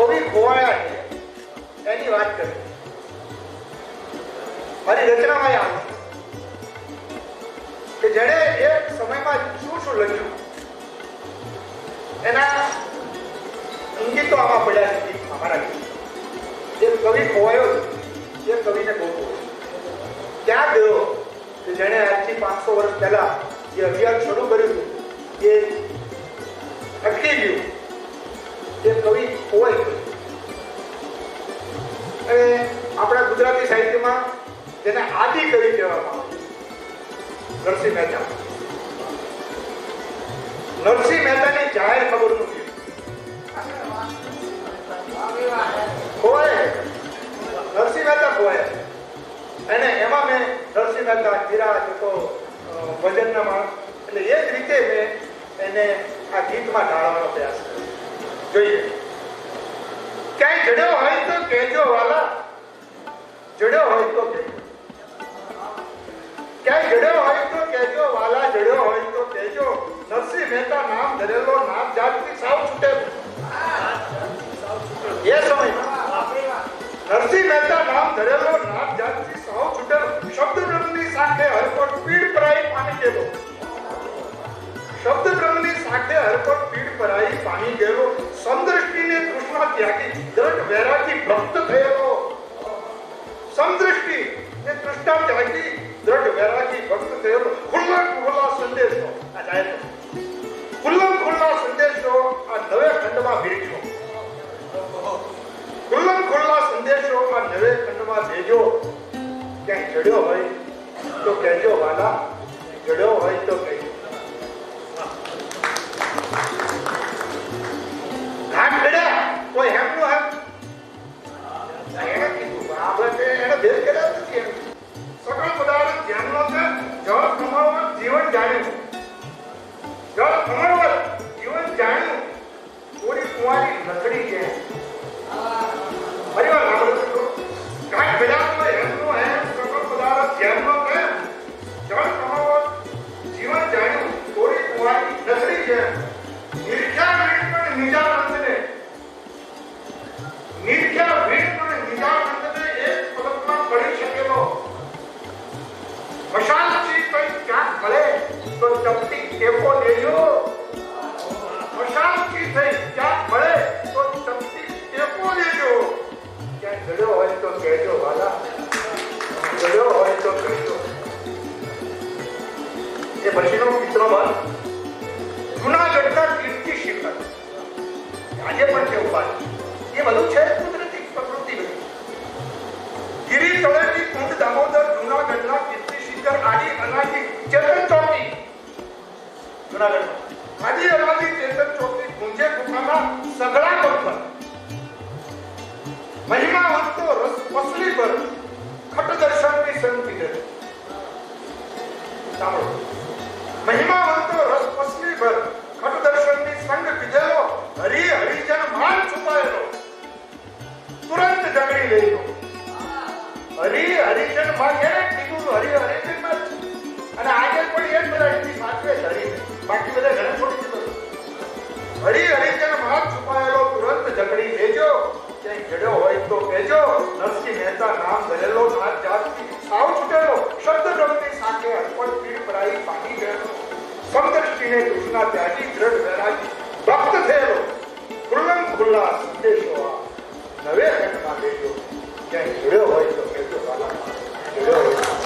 કવિ ખોવાયા છે. એની વાત કરી. મારી રચનામાં એ આવે કે જેણે એક સમયમાં શું શું લખ્યું. એના ઇંગિતો આમાં પડ્યા છે અમારા જે કવિ ખોવાયો છે એ કવિને ગોતો ક્યાં ગયો કે જેણે આજથી પાંચસો વર્ષ પહેલા જે અભિયાન શરૂ કર્યું હતું, એ અટકી ગયું. એ કવિ ગયો અને આપણા ગુજરાતી સાહિત્યમાં જેને આદિ કવિ કહેવામાં આવે નરસિંહ મહેતા. નરસિંહ મહેતાની જાહેર ખબર નથી. ખોવાય. નરસિંહ મહેતા ખોવાય. અને એમાં મેં નરસિંહ મહેતા ગીરા તો ભજનના માણસ. એટલે એ જ રીતે મેં એને આ ગીતમાં ઢાળવાનો પ્રયાસ કર્યો. જોઈએ. ક્યાંય જડ્યો હોય તો કહેજો વાલા. જડ્યો હોય તો ક્યાંય જડ્યો હોય તો કહેજો વાલા જડ્યો હોય તો કહેજો. નરસિંહ મહેતા નામ ધરેલો નામ જાતથી સાવ છૂટે એ સમય. નરસિંહ મહેતા નામ ધરેલો નામ જાતથી સાવ છૂટેલો શબ્દ બ્રહ્મની સાથે હરપટ પીડ પરાઈ પાણી ગયેલો શબ્દ બ્રહ્મની સાથે હરપટ પીડ પરાઈ પાણી ગયેલો ત્યાગી દ્રઢ વૈરાગી ભક્ત થયેલો. સમદૃષ્ટિ એ કૃષ્ણ ત્યાગી દ્રઢ વૈરાગી ભક્ત થયેલો. ખુલ્લા ખુલ્લા સંદેશો. આ જાય ખુલ્લા ખુલ્લા સંદેશો આ નવે ખંડમાં ભેજો. ખુલ્લા ખુલ્લા સંદેશો આ નવે ખંડમાં ભેજો. ક્યાંય ચડ્યો હોય તો કહેજો, વાલા ભેદ કર્યા નથી એમ. સકળ પદાર્થ ધ્યાનનો છે, જળ કમાવવા જીવન જાણ્યું. જળ કમાવવા જીવન જાણ્યું. થોડી કુંવારી લકડી છે. ફરી વાર જીવન જાણ્યું. થોડી કુંવારી લકડી છે. વીણ પણ નિજાનંદને એ પછીનો મિત્રો બાદ જુનાગઢના કીર્તિ શિખર આજે પણ છે ઉભા છે. એ બધું છે કુદરતી પ્રકૃતિ બધું. ગિરી તળેટી કુંડ દામોદર જુનાગઢના કીર્તિ શિખર આદિ અનાદિ ચેતન ચોકી જુનાગઢમાં આદિ અનાદિ ચેતન ચોકી કુંજે ગુફામાં સગડા પથ્થર મહિમા વંતો રસ પસલી પર ખટ દર્શનની સંતિ કરે સાંભળો મહિમાવંતો રસ પસલી ભર. ખટ દર્શનની સંગ પીધેલો, હરિ હરિજન માન છુપાયેલો. તુરંત જગડી લેજો. હરી હરિજનમાં એને કીધું હરી હરિજનમાં અને આજે પણ એક બધા એની સાથે જ બાકી બધા ઘરે છોડી દીધો હરી હરિજનમાં છુપાયેલો, તુરંત જગડી લેજો. ક્યાંય જડ્યો હોય તો કહેજો, નરસિંહ મહેતા નામ ધરેલો નાથ જાતથી સાવ છૂટેલો શબ્દ બ્રહ્મની સાથે અર્પણ પીડ પરાઈ પામી સમદૃષ્ટિને કૃષ્ણ ત્યાગી દ્રઢ ધરાજી ભક્ત થયેલો. ખુલ્લમ ખુલ્લા સંદેશો આ. નવે ઘટના લેજો ક્યાંય જોડ્યો હોય તો કેજો વાલા જોડ્યો હોય